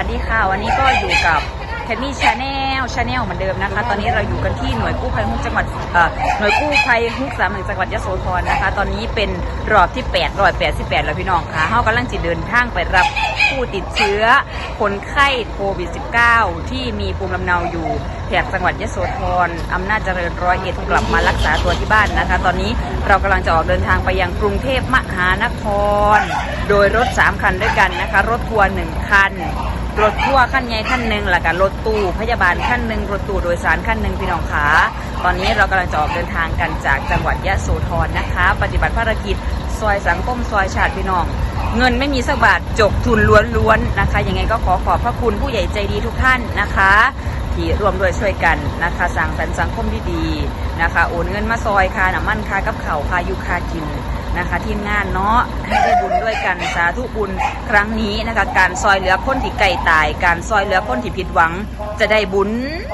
สวัสดีค่ะ วันนี้ก็อยู่กับแค n มี่ชาแนลชาแนลเหมือนเดิมนะคะ ตอนนี้เราอยู่กันที่หน่วยกู้ภัยฮุกจังหวัดหน่วยกู้ภัยฮุกสามหนึ่งจังหวัดยโสธรนะคะ ตอนนี้เป็นรอบที่8รอบ88 แล้วพี่น้องค่ะเฮากำลังจะเดินทางไปรับผู้ติดเชื้อคนไข้โควิด -19 ที่มีภูมิลำเนาอยู่แถบจังหวัดยโสธรอำนาจเจริญร้อยเอ็ดกลับมารักษาตัวที่บ้านนะคะ ตอนนี้เรากำลังจะออกเดินทางไปยังกรุงเทพมหานคร โดยรถ 3 คันด้วยกันนะคะ รถทัวร์หนึ่งคัน รถทัวขั้นใหญ่ขั้นหนึ่งแล้วก็รถตู้พยาบาลขั้นหนึ่งรถตู้โดยสารขั้นหนึ่งพี่น้องขาตอนนี้เรากำลังจะออกเดินทางกันจากจังหวัดยะโสธรนะคะ ปฏิบัติภารกิจซอยสังคมซอยชาติพี่น้อง เงินไม่มีสักบาทจกทุนล้วนๆนะคะยังไงก็ขอขอบพระคุณผู้ใหญ่ใจดีทุกท่านนะคะที่ร่วมด้วยช่วยกันนะคะสร้างสรรค์สังคมที่ดีนะคะ โอนเงินมาซอยค่าน้ำมันค่ากับเข่าค่ายู่ค่ากิน นะคะ ทีมงานเนาะให้ได้บุญด้วยกันสาธุบุญครั้งนี้นะคะ การซอยเหลือคนที่ไก่ตาย การซอยเหลือคนที่ผิดหวัง จะได้บุญ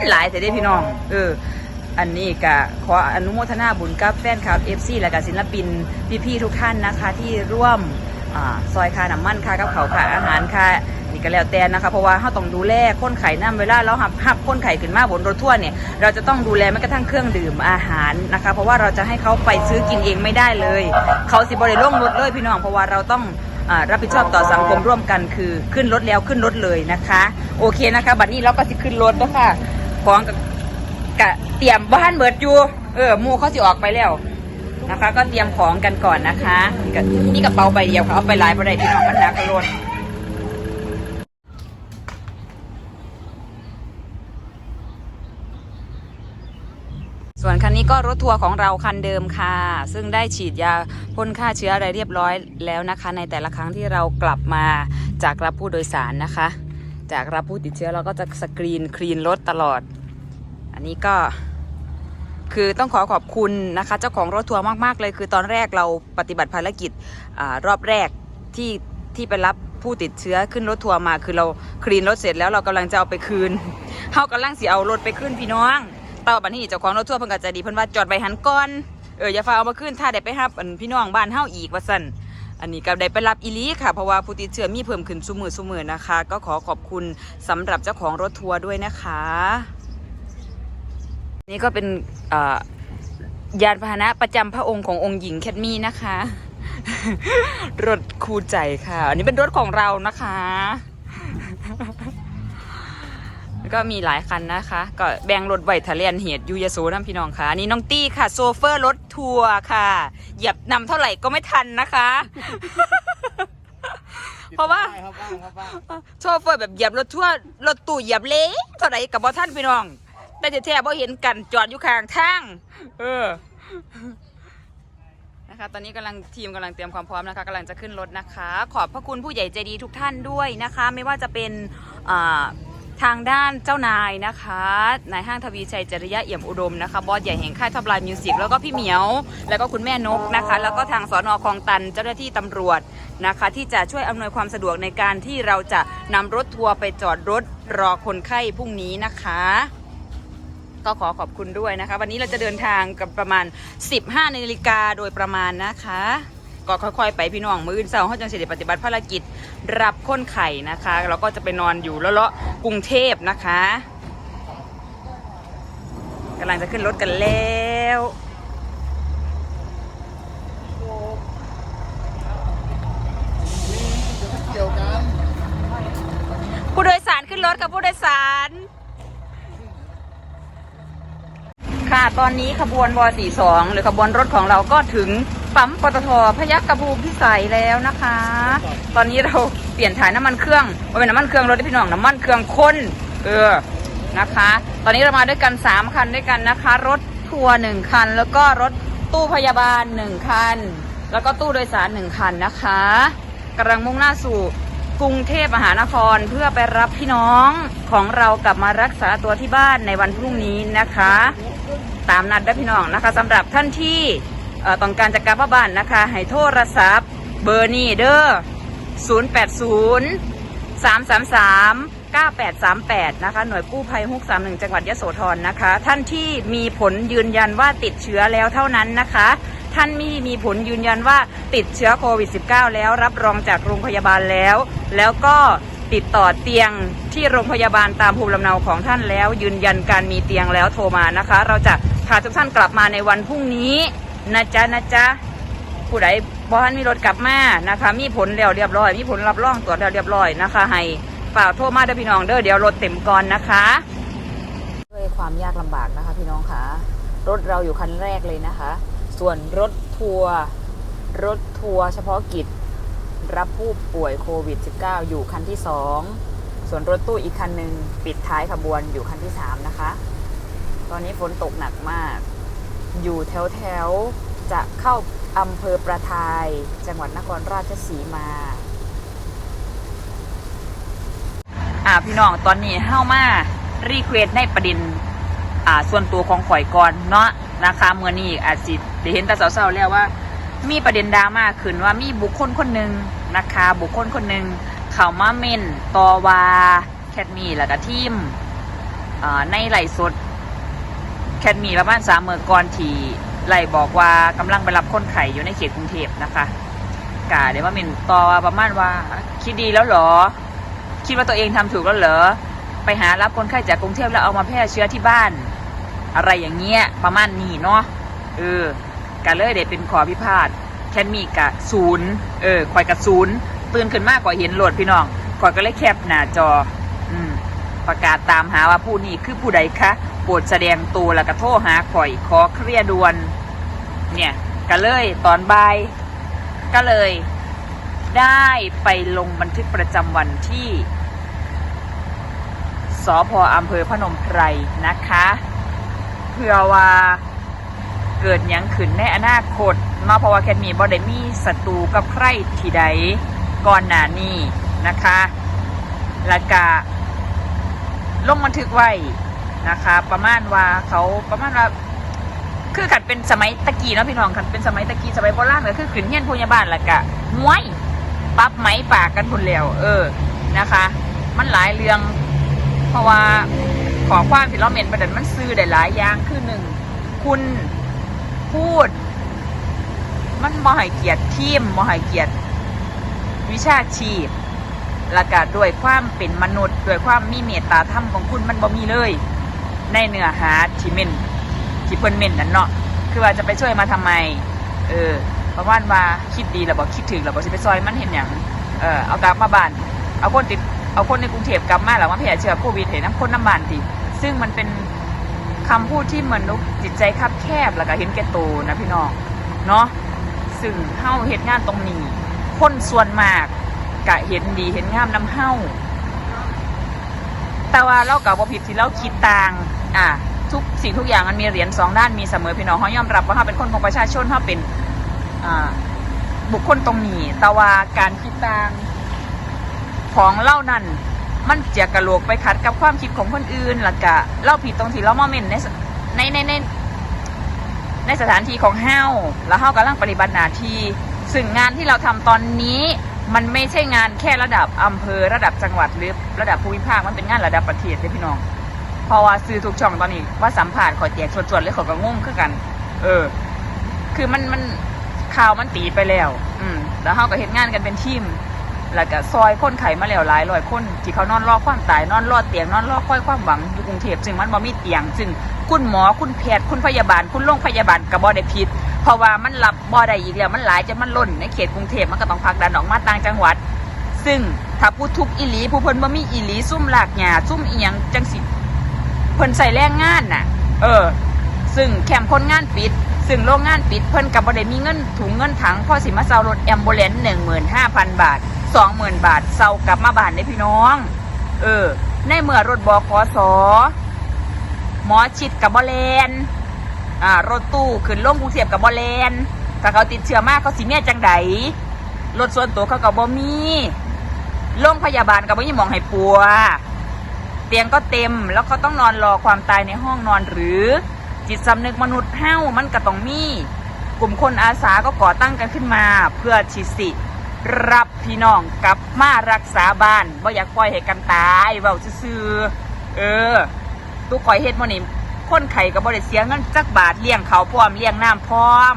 หลายแต่ได้พี่น้อง เอออันนี้ก็ขออนุโมทนาบุญกับแฟนคลับเอฟซีและกับศิลปินพี่ๆทุกท่านนะคะที่ร่วมอซอยค่าน้ำมันค่ะกับเขาค่ะอาหารค่ะ นี่ก็แล้วแต่นะคะ เพราะว่าเราต้องดูแลคนไข้น้ำเวลาเราหับหับคนไข้ขึ้นมาบนรถทั่วร์เนี่ยเราจะต้องดูแลแม้กระทั่งเครื่องดื่มอาหารนะคะ เพราะว่าเราจะให้เขาไปซื้อกินเองไม่ได้เลย เขาสิบริล่งรถเลยพี่น้องเพราะว่าเราต้องรับผิดชอบต่อสังคมร่วมกันคือขึ้นรถแล้วขึ้นรถเลยนะคะ โอเคนะคะ บัดนี้เราก็สิขึ้นรถแล้วค่ะของกับกะเตรียมบ้านเบิดอยู่เออหมูเขาสิออกไปแล้วนะคะ ก็เตรียมของกันก่อนนะคะนี่กระเป๋าใบเดียวค่ะเอาไปหลายประเดี๋ยวพี่น้องมันหนักกระโดดส่ วนคันนี้ก็รถทัวร์ของเราคันเดิมค่ะ ซึ่งได้ฉีดยาพ่นฆ่าเชื้ออะไรเรียบร้อยแล้วนะคะ ในแต่ละครั้งที่เรากลับมาจากรับผู้โดยสารนะคะ จากรับผู้ติดเชื้อเราก็จะสกรีนคลีนรถตลอด อันนี้ก็คือต้องขอขอบคุณนะคะ เจ้าของรถทัวร์มากๆเลย คือตอนแรกเราปฏิบัติภารกิจอรอบแรกที่ที่ไปรับผู้ติดเชื้อขึ้นรถทัวร์มา คือเราคลีนรถเสร็จแล้วเรากำลังจะเอาไปคืนเขากำลังสิเอารถไปขึ้นพี่น้อง ต่าบันนี้เจ้าของรถทัวร์เพิ่นก็ใจดีเพิ่นว่าจอดไปหันก่อนเอออย่าฟ้าเอามาขึ้นถ้าได้ไปรับอันพี่น้องบ้านเฮาอีกว่าซั่นอันนี้ก็ได้ไปรับอีลีค่ะ เพราะว่าผู้ติดเชื้อมีเพิ่มขึ้นซุมือซุมือนะคะ ก็ขอขอบคุณสำหรับเจ้าของรถทัวร์ด้วยนะคะ นี่ก็เป็นยานพาหนะประจำพระองค์ขององค์หญิงแคทมี่นะคะ รถคู่ใจค่ะ อันนี้เป็นรถของเรานะคะ ก็มีหลายคันนะคะ ก็แบ่งรถไว้ทะเลียนเหตุอยูยโสน้ำพี่น้องค่ะอันนี้น้องตี้ค่ะ โซเฟอร์รถทัวร์ค่ะ เหยียบนำเท่าไหร่ก็ไม่ทันนะคะ เพราะว่าครับบ้างครับบ้างโชเฟอร์แบบเหยียบรถทั่วร์รถตู้เหยียบเละเท่าไหร่กับบ่ท่านพี่น้อง แต่แท้ๆบ่เห็นกันจอดอยู่ข้างทางเออ นะคะตอนนี้กำลังทีมกำลังเตรียมความพร้อมนะคะกำลังจะขึ้นรถนะคะ ขอบพระคุณผู้ใหญ่ใจดีทุกท่านด้วยนะคะ ไม่ว่าจะเป็นอ่า ทางด้านเจ้านายนะคะนายห้างทวีชัยจริยะเอี่ยมอุดมนะคะ บอสใหญ่แห่งค่ายทับลายมิวสิกแล้วก็พี่เหมียว แล้วก็คุณแม่นกนะคะ แล้วก็ทางสอนอคลองตันเจ้าหน้าที่ตำรวจนะคะ ที่จะช่วยอำนวยความสะดวกในการที่เราจะนำรถทัวร์ไปจอดรถรอคนไข้พรุ่งนี้นะคะ ก็ขอขอบคุณด้วยนะคะ วันนี้เราจะเดินทางกับประมาณ 15นาฬิกาโดยประมาณนะคะ ก็ค่อยๆ ไปพี่น้อง มื้ออนเสาร์เขาจังเสด็จปฏิบัติภารกิจรับคนไข่นะคะเราก็จะไปนอนอยู่เลาะๆกรุงเทพนะคะกำลังจะขึ้นรถกันแล้วผู้โดยสารขึ้นรถกับผู้โดยสาร ค่ะ ตอนนี้ขบวนว 42 หรือขบวนรถของเราก็ถึง ปั๊มปตทพยัคฆภูมิพิสัยแล้วนะคะ ตอนนี้เราเปลี่ยนถ่ายน้ำมันเครื่องม่เป็นน้ำมันเครื่องรถพี่น้องน้ำมันเครื่องข้นเออนะคะ ตอนนี้เรามาด้วยกัน 3 คันด้วยกันนะคะ รถทัวร์หนึ่งคัน แล้วก็รถตู้พยาบาลหนึ่งคัน แล้วก็ตู้โดยสารหนึ่งคันนะคะกำลังมุ่งหน้าสู่กรุงเทพมหานครเพื่อไปรับพี่น้องของเรากลับมารักษาตัวที่บ้านในวันพรุ่งนี้นะคะ ตามนัดได้พี่น้องนะคะสำหรับท่านที่ ต้องการจะกลับมาบ้านนะคะให้โทรศัพท์เบอร์นี้เด้อ080 333 9838 นะคะ หน่วยกู้ภัยฮุก31 จังหวัดยโสธรนะคะ ท่านที่มีผลยืนยันว่าติดเชื้อแล้วเท่านั้นนะคะ ท่านมีมีผลยืนยันว่าติดเชื้อโควิด -19 แล้วรับรองจากโรงพยาบาลแล้ว แล้วก็ติดต่อเตียงที่โรงพยาบาลตามภูมิลำเนาของท่านแล้ว ยืนยันการมีเตียงแล้วโทรมานะคะ เราจะพาทุกท่านกลับมาในวันพรุ่งนี้ นะจ๊ะนะจ๊ะผู้ใดบอทันมีรถกลับมานะคะ มีผลแล้วเรียบร้อย มีผลรับรองตรวจแล้วเรียบร้อยนะคะ ให้ฝ่ากโทรมาเด้อพี่น้องเด้อเดี๋ยวรถเต็มก่อนนะคะด้วยความยากลำบากนะคะ พี่น้องคะรถเราอยู่คันแรกเลยนะคะ ส่วนรถทัวร์รถทัวร์เฉพาะกิจรับผู้ป่วยโควิด -19 อยู่คันที่ 2 ส่วนรถตู้อีกคันหนึ่งปิดท้ายขบวนอยู่คันที่ 3 นะคะ ตอนนี้ฝนตกหนักมาก อยู่แถวแถวๆจะเข้าอำเภอประทาย จังหวัดนครราชสีมาอ่าพี่น้องตอนนี้เข้ามารีเควสในประเด็นอ่าส่วนตัวของข่อยก่อนเนาะนะคะเมื่อนี้อาจสิได้เห็นแต่เศร้าๆแล้วว่า มีประเด็นดราม่าขึ้นว่ามีบุคคลคนหนึ่งนะคะ บุคคลคนหนึ่งเขามาเม่นตอวาแคทมีแล้วก็ทีมอ่าในไหลฟ์สด แคทมีประมาณสามเมื่อก่อนที่ไหลบอกว่ากำลังไปรับคนไข้อยู่ในเขตกรุงเทพนะคะกาเดี๋ยวว่าเม่นต่อประมาณว่าคิดดีแล้วเหรอ คิดว่าตัวเองทำถูกแล้วเหรอไปหารับคนไข้จากกรุงเทพแล้วเอามาแพร่เชื้อที่บ้าน อะไรอย่างเงี้ยประมาณนี้เนาะเออกะเลยเด็เป็นขอพิพาทแค่มีกะศูนย์เออคอยกะศูนย์ตื่นขึ้นมากกว่าเห็นโหลดพี่น้องคอยก็เลยแคปหน้าจอ อืมประกาศตามหาว่าผู้นี้คือผู้ใดคะ ปรดแสดงตัวแล้วก็โทรหาข่อยขอเคลียร์ด่วน เนี่ยก็เลยตอนบ่ายก็เลย ได้ไปลงบันทึกประจำวันที่สพอำเภอพนมไพรนะคะ เพื่อว่าเกิดยังขึ้นในอนาคตมาเพราะว่าแคทมีบอด้มีศัตรูกับใครที่ใดก่อนหน้านี้นะคะแล้วก็ลงบันทึกไว้ นะคะ ประมาณว่าเขาประมาณว่าคือขันเป็นสมัยตะกี้เนาะพี่น้องขันเป็นสมัยตะกี้สมัยโบราณก็คือขืนเฮียนพยาบาลล้วก็ม้วยปั๊บไหมปากกันพุ่นแล้วเออนะคะ มันหลายเรื่อง เพราะว่าขอความที่เราเมนประเด็นมันซื้อได้หลายอย่างคือหนึ่งคุณพูด มันมให้เกียรติทีมมให้เกียรติวิชาชีพล้วก็ด้วยความเป็นมนุษย์ด้วยความมีเมตตาธรรมของคุณมันบ่มีเลย ในเนื้อหาที่เมนที่เพิ่นเมนนั่นเนาะคือว่าจะไปช่วยมาทำไม เออประมาณว่าคิดดีแล้วบอกคิดถึงแล้วบอกสิไปซอยมันเห็นอย่างเออเอากลับมาบ้าน เอาคนติดเอาคนในกรุงเทพกลับมาแล้วมาแพร่เชื้อโควิดเห็นน้ำคนน้ำบานติซึ่งมันเป็นคำพูดที่มนุษย์จิตใจคับแคบแล้วก็เห็นแก่ตัวนะพี่น้องเนาะซึ่งเฮาเฮ็ดงานตรงนี้ คนส่วนมากกะเห็นดีเห็นงามน้ำเฮาแต่ว่าเรากับว่าผิดที่เราคิดต่าง อะทุกสิ่งทุกอย่างมันมีเหรียญสองด้านมีเสมอพี่น้องเขายอมรับว่าเขาเป็นคนของประชาชนเขาเป็นอ่าบุคคลตรงนี้แต่ว่าการคิดต่างของเล่านั่นมันเจียกระโหลกไปขัดกับความคิดของคนอื่นแล้วก็เล่าผิดตรงที่เรามาเมนในในในในในสถานที่ของเฮาแล้วเฮากำลังปฏิบัติหน้าที่ซึ่งงานที่เราทำตอนนี้มันไม่ใช่งานแค่ระดับอำเภอระดับจังหวัดหรือระดับภูมิภาคมันเป็นงานระดับประเทศเลยพี่น้อง เพราะว่าซื้อทุกช่องตอนนี้ว่าสัมผัสขอแจกสดๆเลยขอก็งงคือกัน เออ คือมันมันข่าวมันตีไปแล้ว อืมแล้วเฮาก็เฮ็ดงานกันเป็นทีมแล้วก็ซอยคนไข้มาแล้วหลายร้อยคนที่เขานอนรอความตายนอนรอเตียงนอนรอคอยความหวังอยู่กรุงเทพซึ่งมันบ่มีเตียงซึ่งคุณหมอคุณแพทย์คุณพยาบาล คุณโรงพยาบาลก็บ่ได้ผิดเพราะว่ามันรับบ่ได้อีกแล้วมันหลายจนมันล้นในเขตกรุงเทพมันก็ต้องพักดันออกมาต่างจังหวัด ซึ่งถ้าผู้ทุกอีหลีผู้เพิ่นบ่มีอีหลีซุ่มหลากหญ้าซุ่มเอียงจังสิ เพิ่นใส่แรงงานน่ะ เออ ซึ่งแคมป์คนงานปิด ซึ่งโรงงานปิดเพิ่นกับบ่ได้มีเงินถุงเงินถังพอสิมาเซารถแอมโบเลนหนึ่งหมื่นห้าพันบาทสองหมื่นบาทเซากลับมาบ้านได้พี่น้อง เออ ในเมื่อรถบขสหมอชิดกับบอเลนอ่ารถตู้ขึ้นลงกรุงเทพกับบอเลนถ้าเขาติดเชื้อมากเขาสิเมียจังไดรถส่วนตัวเขากับบ่มีโรงพยาบาลกับบ่มีหมองให้ปัว ตียงก็เต็ม แล้วเขาต้องนอนรอความตายในห้องนอนหรือ จิตสำนึกมนุษย์เฮ้ามันก็ต้องมี กลุ่มคนอาสาก็ก่อตั้งกันขึ้นมา เพื่อชิสิ รับพี่น้องกลับมารักษาบ้านบ่อยากปล่อยให้กันตายเว้าซื่อเออตุกข่อยเฮ็ดมื้อนี้คนไข้ก็บ่ได้เสียเงินจักบาทเลี้ยงเขาพร้อมเลี้ยงน้ำพร้อม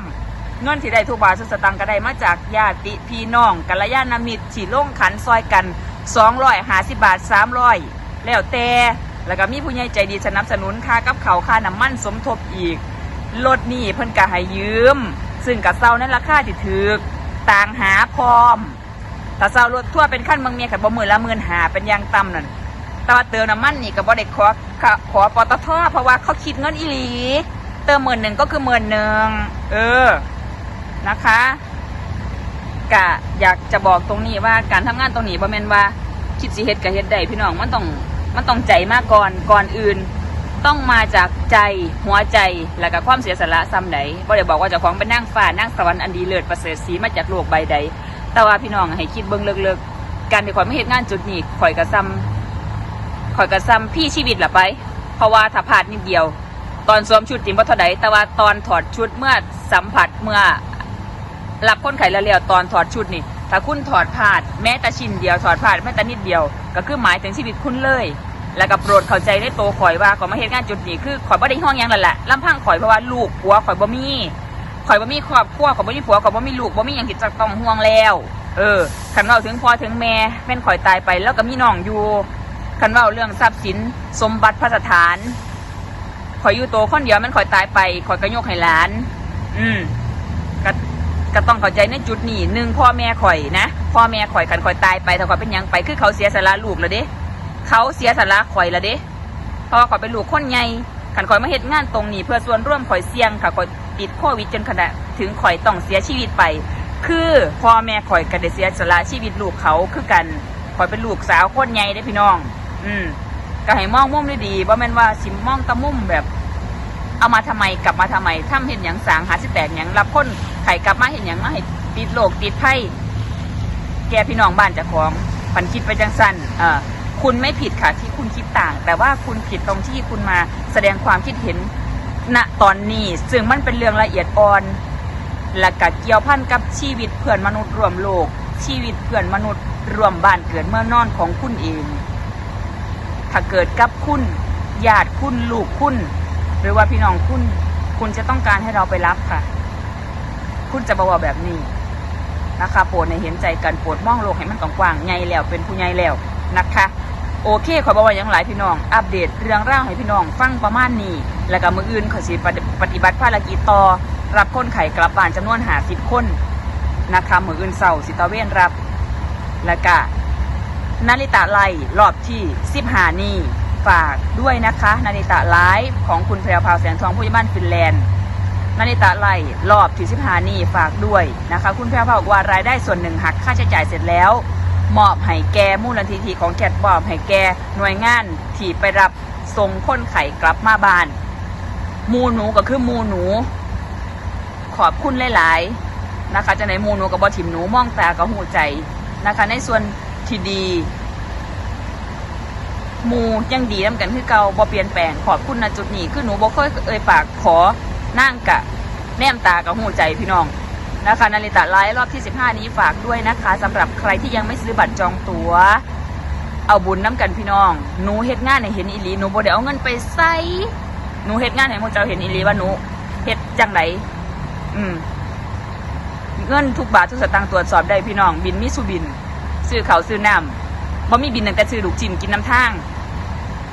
เงินที่ได้ทุกบาททุกสตางก็ได้มาจากญาติพี่น้องกัลยาณมิตรที่ลงขันซอยกัน250บาท300 แล้วแต่แล้วก็มีผู้ใหญ่ใจดีสนับสนุนค่ากับเขาค่าน้ำมันสมทบอีกรถนี่เพิ่นก็ให้ยืม ซึ่งกับเซานั้นราคาที่ถือต่างหาพร้อมถ้าเซารถทั่วเป็นขั้นเมืองเมียกับบ่หมื่นละหมื่นหาเป็นยางต่ำนั่นแต่ว่าเติมน้ำมันนี่ก็บ่ได้ขอขอขอปตทเพราะว่าเขาคิดเงินอีหลี เติมหมื่นหนึ่งก็คือหมื่นหนึ่งเออนะคะกะอยากจะบอกตรงนี้ว่าการทำงานตรงนี้บ่แม่นว่าคิดสิเฮ็ดก็เฮ็ดได้พี่น้องมันต้อง มันต้องใจมากก่อนก่อนอื่น ต้องมาจากใจหัวใจแล้วก็ความเสียสละซ้ำใดบ่ได้บอกว่าเจ้าของเป็นนางฟ้านางสวรรค์อันดีเลิศประเสริฐสีมาจากโลกใบใด แต่ว่าพี่น้องให้คิดเบิ่งเลิกๆการที่ข่อยไม่เฮ็ดงานจุดนี้ข่อยก็ซ้ำข่อยก็ซ้ำพี่ชีวิตละไป เพราะว่าถ้าพลาดนิดเดียว ตอนสวมชุดจริงบ่เท่าใดแต่ว่าตอนถอดชุดเมื่อสัมผัสเมื่อรับคนไข้แล้วแล้วตอนถอดชุดนี่ ถ้าคุณถอดพลาดแม้แต่ชิ้นเดียวถอดพลาดแม้แต่นิดเดียว ก็คือหมายถึงชีวิตคุณเลย แล้วก็โปรดเข้าใจในตัวข่อยว่าข่อยมาเฮ็ดงานจุดนี้คือข่อยบ่ได้ห้องยังแหละลำพังข่อยเพราะว่าลูกผัวข่อยบ่มีข่อยบ่มีครอบครัวข่อยบ่มีผัวข่อยบ่มีลูกบ่มีหยังที่จะต้องห่วงแล้ว เออคันเว้าถึงพ่อถึงแม่แม่นข่อยตายไป แล้วก็มีน้องอยู่คันว้าเรื่องทรัพย์สินสมบัติพระสถานข่อยอยู่โตคนเดียวแม่นข่อยตายไปข่อยก็ยกให้หลาน อืม ก็ต้องเข้าใจในจุดนี้หนึ่งพ่อแม่ข่อยนะพ่อแม่ข่อยคันข่อยตายไปถ้าข่อยเป็นยังไปคือเขาเสียสละลูกแล้วเด้เขาเสียสละข่อยแล้วเด้เพราะว่าข่อยเป็นลูกคนใหญ่คันข่อยมาเฮ็ดงานตรงนี้ เพื่อส่วนร่วมข่อยเสี่ยงค่ะข่อยติดโควิดจนขณะถึงข่อยต้องเสียชีวิตไป คือพ่อแม่ข่อยก็ได้เสียสละชีวิตลูกเขาคือกันข่อยเป็นลูกสาวคนใหญ่ได้พี่น้อง อืมก็ให้มองมุมได้ดีบ่แม่นว่าสิมองตะมุมแบบ เอามาทำไมกลับมาทำไมทำเห็นอย่างสางหาสิแตกอย่างรับคน ไข่กลับมาเห็นอย่างมาให้ติดโลกติดไพ่แกพี่น้องบ้านจะของพันคิดไปจังสั้นเออคุณไม่ผิดค่ะที่คุณคิดต่าง แต่ว่าคุณผิดตรงที่คุณมาแสดงความคิดเห็นณตอนนี้ซึ่งมันเป็นเรื่องละเอียดอ่อนและก็เกี่ยวพันกับชีวิตเพื่อนมนุษย์รวมโลก ชีวิตเพื่อนมนุษย์รวมบ้านเกิดเมื่อนอนของคุณเอง ถ้าเกิดกับคุณญาติคุณลูกคุณ หรือว่าพี่น้องคุณ คุณจะต้องการให้เราไปรับค่ะ คุณจะบอกว่าแบบนี้นะคะโปรดในเห็นใจกันโปรดมองโลกให้มันกว้างๆใหญ่แล้วเป็นผู้ใหญ่แล้วนะคะ โอเคขอบอกว่าอย่างไรพี่น้อง อัปเดตเรื่องราวให้พี่น้อง ฟังประมาณนี้ แล้วก็มืออื่นขอสิปฏิปฏิบัติภารกิจต่อรับคนไข่กลับบ้านจำนวนหาสิบคนนะคะมืออื่นเสาสิตะเวนรับ แล้วก็นาริตะไลรอบที่15นี้ฝากด้วยนะคะ นาริตะไลฟ์ของคุณแพรวพราวแสงทองผู้ใหญ่บ้านฟินแลนด์ นาริตะไลฟ์รอบที่15นี้ฝากด้วยนะคะ คุณแพรวพาบอกว่ารายได้ส่วนหนึ่งหักค่าใช้จ่ายเสร็จแล้วมอบให้แกมูลนิธิของแกดบอบให้แกหน่วยงานที่ไปรับส่งคนไข่กลับมาบ้าน มูหนูก็คือมูหนู ขอบคุณหลาย ๆ นะคะจะไหนมูหนูกับบอถิมหนูมองตากับหูใจนะคะ ในส่วนที่ดี มูยังดีน้ำกันคือเกาบ่เปลี่ยนแปลงขอบคุณนะจุดนี้คือหนูบ่เคยเอ่ยปากขอ นั่งกะแนมตากับหูใจพี่น้องนะคะนาริตะไลฟ์รอบที่ 15 นี้ฝากด้วยนะคะสำหรับใครที่ยังไม่ซื้อบัตรจองตั๋ว เอาบุญน้ำกันพี่น้องหนูเฮ็ดงานให้เห็นอีลีหนูบ่ได้เอาเงินไปใส่หนูเฮ็ดงานให้พวกเจ้าเห็นอีลีว่าหนูเฮ็ดจังไดอืมเงินทุกบาททุกสตางค์ตรวจสอบได้พี่น้อง บินมีสุบิน ซื้อเขาซื้อน้ำบ่มีบินตั้งแต่ซื้อลูกจิ้มกินน้ำทาง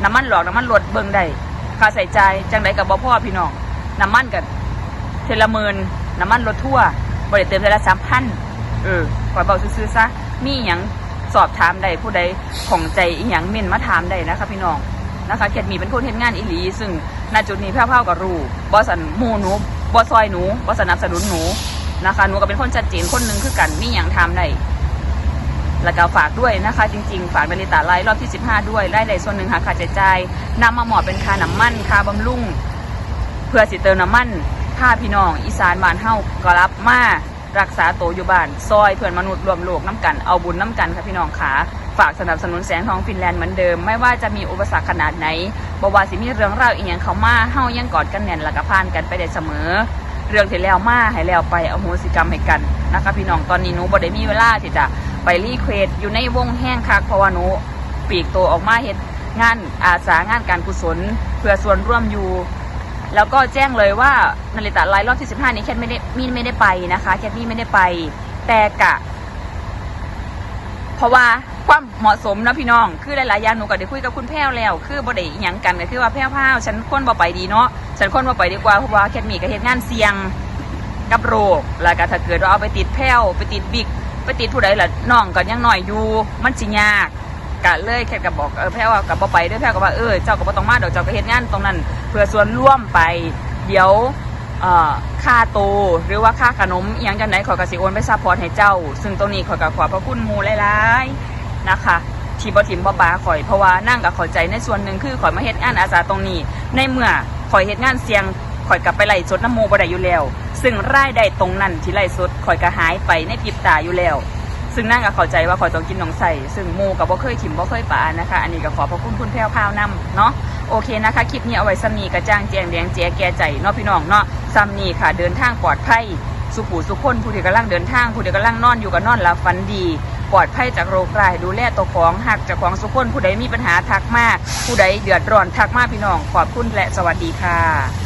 น้ำมันหลอกน้ำมันลดเบิ่งได้ค่าใส่ใจจังไดกับบ่พ่อพี่น้อง น้ำมันกับเทละหมื่นน้ำมันรถทั่วบริเติมเทละสามพันเออขอเบาซื้อๆซะมีอหยังสอบถามได้ผู้ใดของใจอีหยังเม่นมาถามได้นะคะพี่น้องนะคะแคทมีเป็นคนเห็นงานอีหลี ซึ่งณจุดนี้แพ้วๆกับรูบอสันมูหนูบอซอยหนูบอสนับสนุนหนูนะคะหนูก็เป็นคนชัดเจนคนหนึ่งคือกันมีอย่างทำได้แล้วก็ฝากด้วยนะคะ จริงๆ ฝากนาริตาไลฟ์รอบที่ 15 ด้วยได้ในส่วนหนึ่งหาค่าใช้จ่ายนำมาหมอดเป็นค่าน้ำมันค่าบำรุง พื่อสิเติมน้ำมันค่าพี่น้อง อีสานบ้านเฮาก็รับมารักษาโตอยู่บ้าน ซอยเพื่อนมนุษย์รวมโลกน้ำกันเอาบุญน้ำกันค่ะพี่น้องขาฝากสนับสนุนแสงทองฟินแลนด์เหมือนเดิม ไม่ว่าจะมีอุปสรรคขนาดไหนบว่าสิมีเรื่องราวอีกอย่างเขามาเฮายังกอดกันแน่นและก็ผ่านกันไปได้เสมอ เรื่องที่แล้วมาให้แล้วไปเอาโหสิกรรมให้กันนะคะพี่น้องตอนนี้หนูบ่ได้มีเวลาที่จะไปรีเควสอยู่ในวงแห้งคักเพราะว่าหนูปีกตัวออกมาเฮ็ดงานอาสางานการกุศล เพื่อส่วนร่วมอยู่ แล้วก็แจ้งเลยว่านาฬิตาไลฟ์รอบที่15นี้แคทไม่ได้มีไม่ได้ไปนะคะแคทนี่ไม่ได้ไป แต่กะ เพราะว่าความเหมาะสมนะพี่น้อง คือหลายๆอย่างหนูก็ได้คุยกับคุณแพ้วแล้ว คือบ่ได้หยังกันก็คือว่าแพ้วพาวฉันคนบ่ไปดีเนาะฉันคนบ่ไปดีกว่าเพราะว่าแคทมีก็เฮ็ดงานเสี่ยงกับโรคแล้วก็ถ้าเกิดว่าเอาไปติดแพ้วไปติดบิ๊กไปติดผู้ใดล่ะน้องก็ยังหน้อยอยู่มันสิยาก ก็เลยแค่ก็บอกเออแพ้ว่าก็บ่ไปด้อแพ้วก็ว่าเออเจ้าก็บ่ต้องมาดอกเจ้าก็เฮ็ดงานตรงนั้น เพื่อส่วนร่วมไปเดี๋ยวเออค่าโตหรือว่าค่าขนมอหยังจังไหนขอยก็สิโอนไปซัพพอร์ตให้เจ้า ซึ่งตรงนี้ขอยก็ขอบพระคุณมู่หลายๆนะคะทีบ่ถิ่มบ่ปาข่อยเพราะว่านั่งกับข่อยใจในส่วนหนึ่งคือข่อยมาเฮ็ดงานอาสาตรงนี้ ในเมื่อข่อยเฮ็ดงานเสียงข่อยกลับไปไล่สดน้ำโมบ่ได้อยู่แล้ว ซึ่งรายได้ตรงนั้นที่ไล่สดข่อยก็หายไปในพริบตาอยู่แล้ว ซึ่งนั่งก็เข้าใจว่าขอยต้องกินน้องใส่ซึ่งโมกับบ่เคยถิ่มบ่เคยปานะคะ อันนี้ก็ขอพระคุณคุณแพ้วพาวนำเนาะโอเคนะคะคลิปนี้เอาไว้ซ้ำนี้กระจ้างแจงแดงแจ๊แก่ใจเนาะพี่น้องเนาะซ้ำนี้ค่ะเดินทางปลอดภัยสุขูสุขคนผู้ที่กำลังเดินทางผู้ที่กำลังนอนอยู่ก็นอนหลับฝันดี ปลอดภัยจากโรคร้ายดูแลตัวของหักจากของสุขคนผู้ใดมีปัญหาทักมาก ผู้ใดเดือดร้อนทักมากพี่น้องขอบคุณและสวัสดีค่ะ